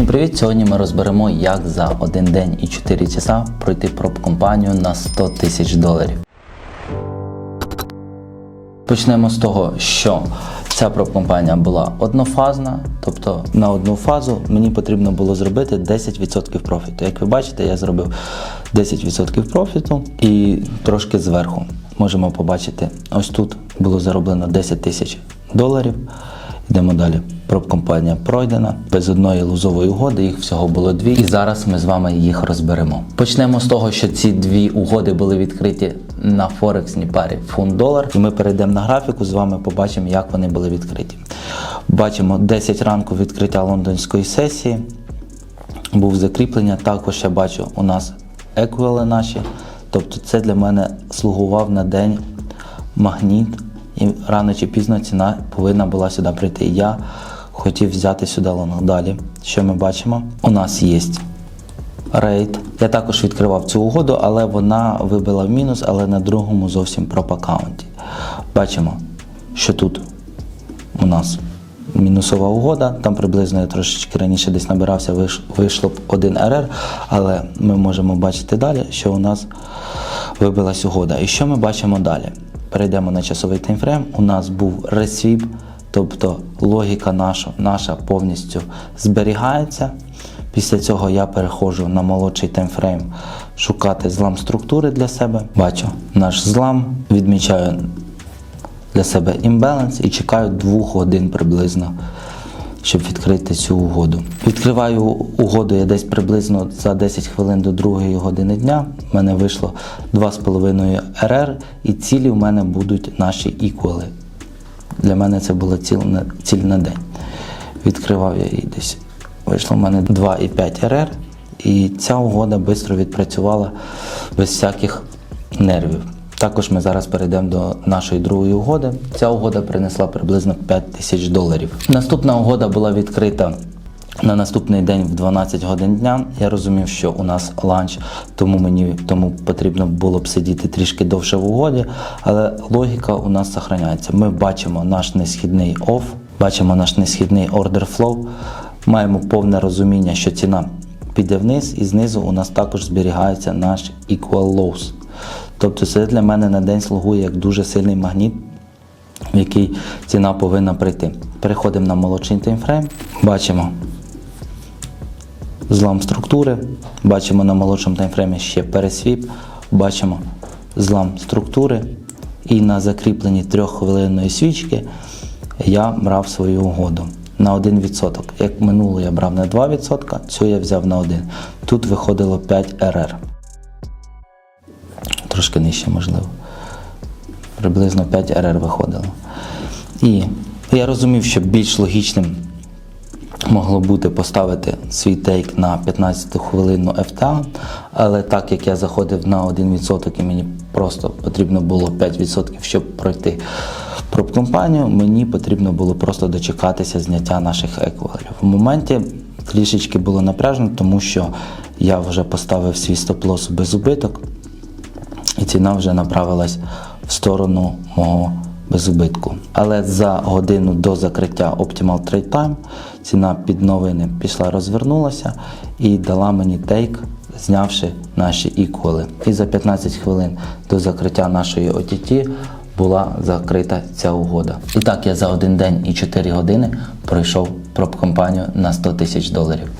Всім привіт! Сьогодні ми розберемо, як за один день і 4 часа пройти проб-компанію на 100 тисяч доларів. Почнемо з того, що ця проб-компанія була однофазна, тобто на одну фазу мені потрібно було зробити 10% профіту. Як ви бачите, я зробив 10% профіту і трошки зверху можемо побачити, ось тут було зароблено 10 тисяч доларів. Йдемо далі. Проб-компанія пройдена без одної лузової угоди. Їх всього було дві. І зараз ми з вами їх розберемо. Почнемо з того, що ці дві угоди були відкриті на Форексній парі фунт-долар. І ми перейдемо на графіку. З вами побачимо, як вони були відкриті. Бачимо 10 ранку відкриття лондонської сесії. Був закріплення. Також я бачу у нас еквіли наші. Тобто, це для мене слугував на день магніт. І рано чи пізно ціна повинна була сюди прийти. Я хотів взяти сюди лонг. Далі, що ми бачимо? У нас є рейд. Я також відкривав цю угоду, але вона вибила в мінус, але на другому зовсім проп аккаунті. Бачимо, що тут у нас мінусова угода. Там приблизно я трошечки раніше десь набирався, вийшло б один РР, але ми можемо бачити далі, що у нас вибилась угода. І що ми бачимо далі? Перейдемо на часовий таймфрейм. У нас був ресвіп, тобто логіка наша, наша повністю зберігається. Після цього я переходжу на молодший таймфрейм шукати злам структури для себе. Бачу наш злам, відмічаю для себе імбаланс і чекаю двох годин приблизно, щоб відкрити цю угоду. Відкриваю угоду я десь приблизно за 10 хвилин до другої години дня. У мене вийшло 2,5 РР, і цілі в мене будуть наші іквали. Для мене це була ціл на, ціль на день. Відкривав я її десь. Вийшло в мене 2,5 РР, і ця угода швидко відпрацювала без всяких нервів. Також ми зараз перейдемо до нашої другої угоди. Ця угода принесла приблизно 5 тисяч доларів. Наступна угода була відкрита на наступний день в 12 годин дня. Я розумів, що у нас ланч, тому мені тому потрібно було б сидіти трішки довше в угоді, але логіка у нас зберігається. Ми бачимо наш несхідний оф, бачимо наш несхідний order flow, маємо повне розуміння, що ціна піде вниз, і знизу у нас також зберігається наш equal lows. Тобто це для мене на день слугує як дуже сильний магніт, в який ціна повинна прийти. Переходимо на молодший таймфрейм, бачимо злам структури, бачимо на молодшому таймфреймі ще пересвіп, бачимо злам структури. І на закріпленні трьоххвилинної свічки я брав свою угоду на 1%. Як минуло я брав на 2%, цю я взяв на 1. Тут виходило 5 РР. Трошки нижче, можливо. Приблизно 5 РР виходило. І я розумів, що більш логічним могло бути поставити свій тейк на 15 хвилинну FTA, але так як я заходив на 1% і мені просто потрібно було 5%, щоб пройти проб-компанію, мені потрібно було просто дочекатися зняття наших еквалів. В моменті трішечки було напряжно, тому що я вже поставив свій стоп-лосс без убиток, і ціна вже направилась в сторону мого безубитку. Але за годину до закриття Optimal Trade Time ціна під новини пішла, розвернулася і дала мені тейк, знявши наші іколи. І за 15 хвилин до закриття нашої OTT була закрита ця угода. І так я за один день і 4 години пройшов проб-компанію на 100 тисяч доларів.